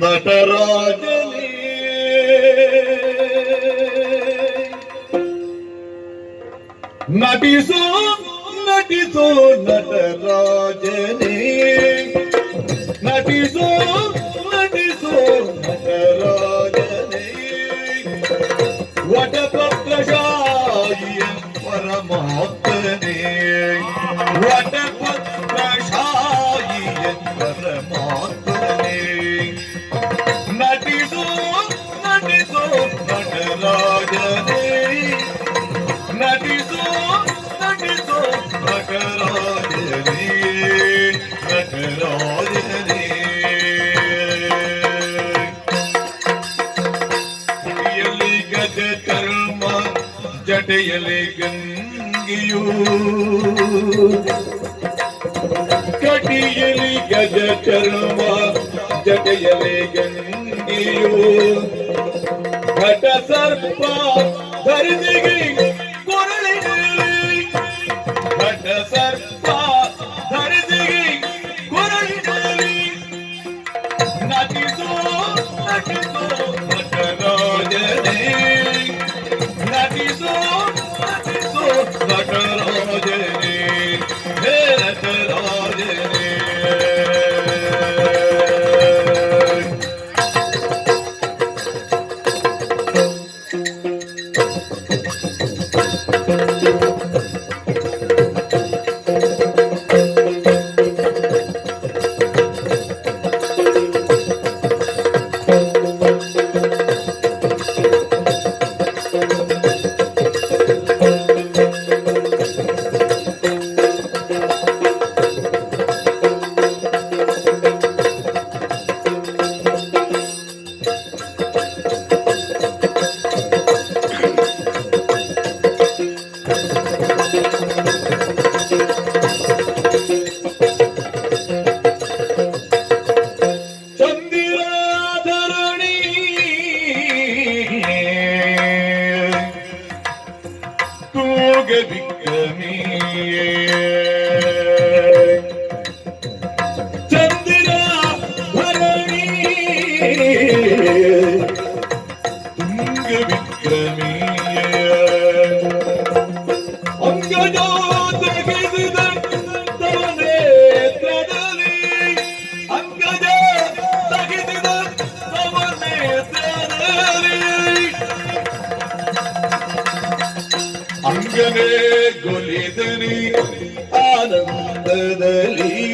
ನಟರಾಜನೇ ನಟಿಸೋ ನಟಿಸೋ ನಟರಾಜನೇ. ನಟಿಸೋ ನಟಿಸೋ ಜಟೆಯಲ್ಲಿ ಗಂಗೆಯು. ಕಟಿಯಲಿ ಗಜ ಚರ್ಮ ಜಟೆಯಲೆ ಗಂಗೆಯು. ಘಟ ಸರ್ಪ ಧರಿಸಿಗೆ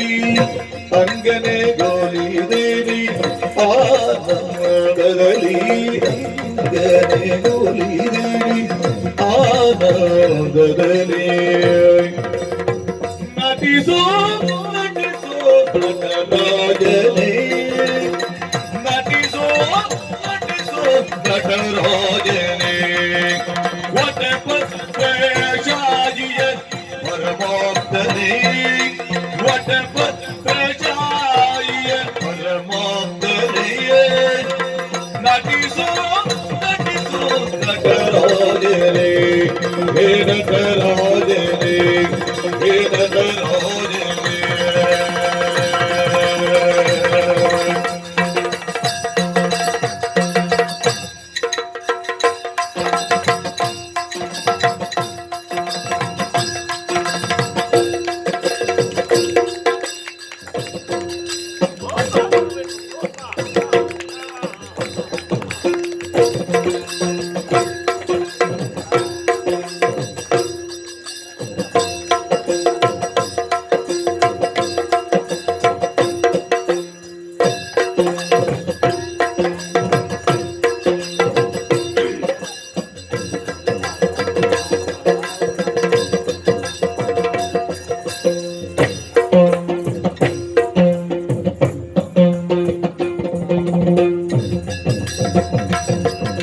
ಆನಂದದಲ್ಲಿ ಅಂಗನೇ ಗೊಲಿದನಿ ಆನಂದದಲ್ಲಿ ಅಂಗನೇ ಗೊಲಿದನಿ ಆನಂದದಲ್ಲಿ ನಟಿಸೋ ನಟಿಸೋ ನಟರಾಜನೇ Hey,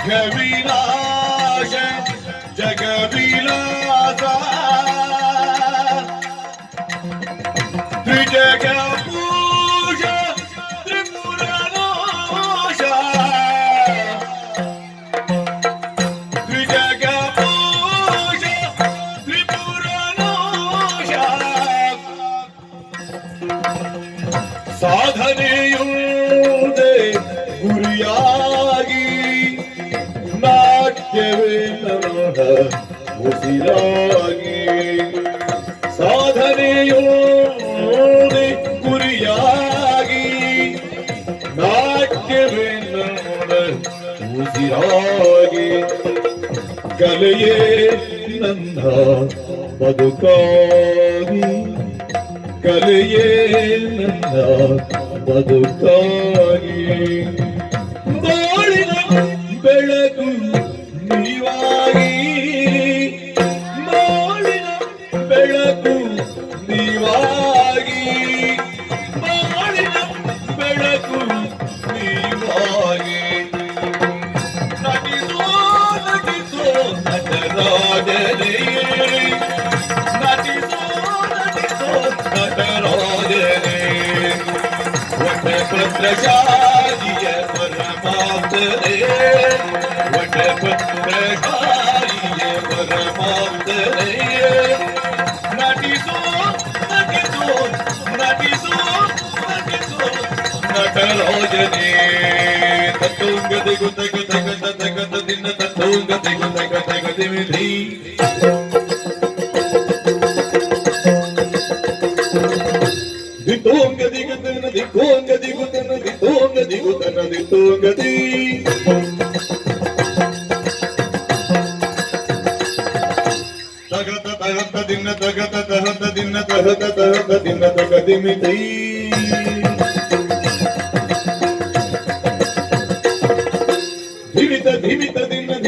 ராஜவிலாச ಉಸಿರಾಗಿ ಸಾಧನೆಯೋಡಿ ಗುರಿಯಾಗಿ ನಾಟ್ಯವೇ ಉಸಿರಾಗಿ ಕಲೆಯೇ ನಂದ ಬದುಕಾಗಿ ಕಲೆಯೇ ನನ್ನ ಬದುಕಾಗಿ ಬಾಳಿನ ಬೆಳಗು ನೀವಾಗಿ प्रजाजीय परमात దిగోంగ దిగుతున్న దిగోంగ దిగుతున్న దిగోంగ దిగుతున్న దిగోంగ ది తగత తగత దిన్న తగత తహత దిన్న తహత తహత దిన్న తగదిమి దై ధిమిత ధిమిత